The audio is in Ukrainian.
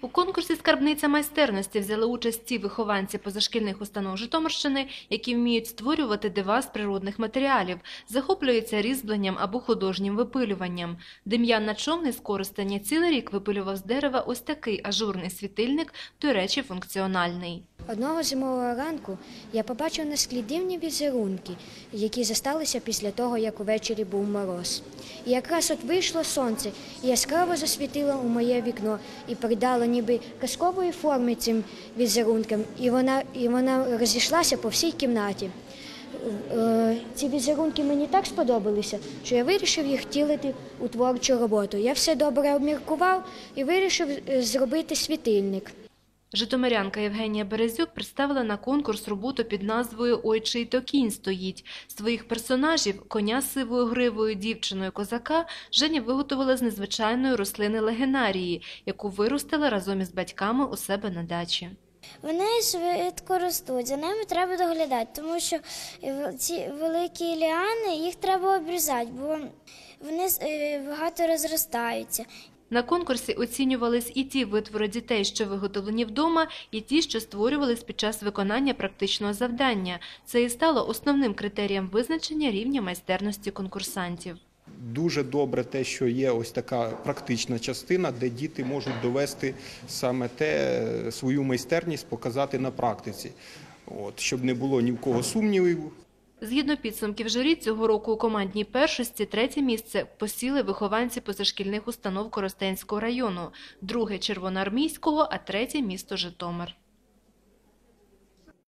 У конкурсі «Скарбниця майстерності» взяли участь ті вихованці позашкільних установ Житомирщини, які вміють створювати дива з природних матеріалів, захоплюються різьбленням або художнім випилюванням. Дем'ян на човни з Коростеня цілий рік випилював з дерева ось такий ажурний світильник, до речі, функціональний. Одного зимового ранку я побачив на склі дивні візерунки, які засталися після того, як увечері був мороз. І якраз от вийшло сонце і яскраво засвітило у моє вікно і придало ніби казкової форми цим візерункам, і вона, і вона розійшлася по всій кімнаті. Е, Ці візерунки мені так сподобалися, що я вирішив їх втілити у творчу роботу. Я все добре обміркував і вирішив е, зробити світильник. Житомирянка Євгенія Березюк представила на конкурс роботу під назвою «Ой, чий то кінь стоїть». Своїх персонажів – коня з сивою гривою, дівчиною козака – Женя виготовила з незвичайної рослини легенарії, яку виростила разом із батьками у себе на дачі. Вони швидко ростуть, за ними треба доглядати, тому що ці великі ліани їх треба обрізати, бо вони е, багато розростаються. На конкурсі оцінювались і ті витвори дітей, що виготовлені вдома, і ті, що створювались під час виконання практичного завдання. Це і стало основним критерієм визначення рівня майстерності конкурсантів. Дуже добре те, що є ось така практична частина, де діти можуть довести саме те свою майстерність, показати на практиці, От, щоб не було ні в кого сумнівів. Згідно підсумків журі, цього року у командній першості третє місце посіли вихованці позашкільних установ Коростенського району, друге – Червоноармійського, а третє – місто Житомир.